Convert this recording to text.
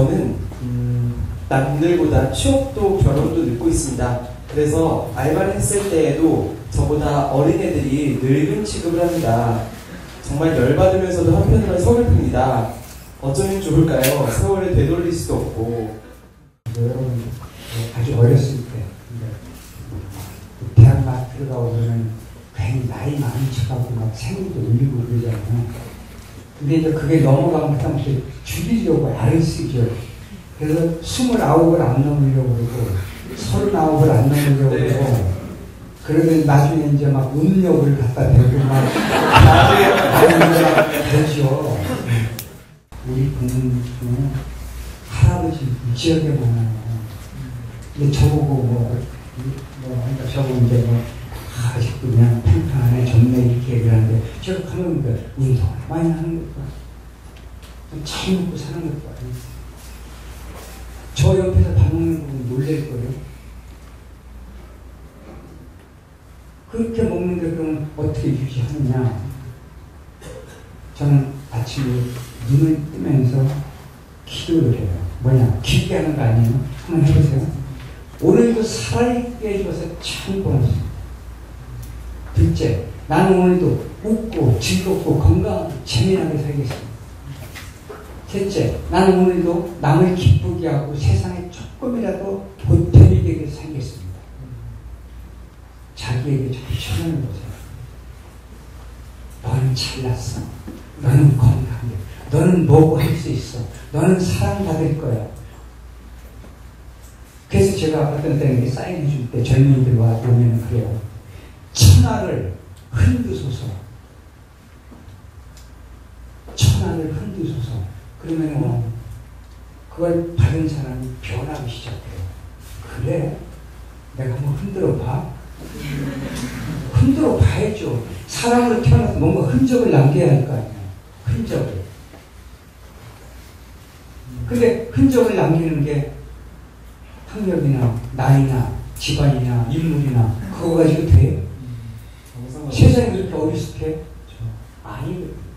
저는 음, 남들보다 취업도 결혼도 늦고 있습니다. 그래서 알바를 했을 때에도 저보다 어린 애들이 늙은 취급을 합니다. 정말 열받으면서도 한편으로는 서글픕니다. 어쩌면 좋을까요? 세월을 되돌릴 수도 없고. 여러분 아주 어렸을 때 대학 막 들어가고서는 괜히 나이 많은 척하고 막 생일도 올리고 그러잖아요. 근데 이제 그게 넘어가면 그다음부터 줄이려고 애를 쓰죠. 그래서 스물아홉을 안 넘으려고 그러고 서른아홉을 안 넘으려고 네. 그러고 그러면 나중에 이제 막 음력을 갖다 대고 막 나중에 막 그러죠. 우리 부모님 중에 할아버지 지역에 많아요. 근데 저보고 뭐, 뭐, 그러니까 저보고 이제 뭐, 아, 아직도 그냥 평평하네, 젊네, 이렇게 얘기를 하는데, 제가 가면 그 운동 많이 하는 것과, 잘 먹고 사는 것과, 저 옆에서 밥 먹는 거 놀랄 거예요. 그렇게 먹는데 그러면 어떻게 유지하느냐. 저는 아침에 눈을 뜨면서 기도를 해요. 뭐냐? 깊게 하는 거 아니에요? 한번 해보세요. 오늘도 살아있게 해줘서 참 고맙습니다. 둘째, 나는 오늘도 웃고 즐겁고 건강하고 재미나게 살겠습니다. 셋째, 나는 오늘도 남을 기쁘게 하고 세상에 조금이라도 보탬이 되게 살겠습니다. 자기에게 자꾸 전하는 거세요. 너는 잘났어. 너는 건강해. 너는 뭐고 할 수 있어. 너는 사랑받을 거야. 그래서 제가 어떤 때는 사인해 줄 때 젊은이들 와 보면 그래요. 천하를 흔드소서. 천하를 흔드소서. 그러면 어, 그걸 받은 사람이 변하기 시작해요. 그래? 내가 한번 흔들어 봐. 흔들어 봐야죠. 사람으로 태어나서 뭔가 흔적을 남겨야 할 거 아니에요. 흔적을. 근데 흔적을 남기는 게 학력이나 나이나 집안이나 인물이나 그거 가지고 돼요. 세상이 그렇게 어리숙해? 아니거든.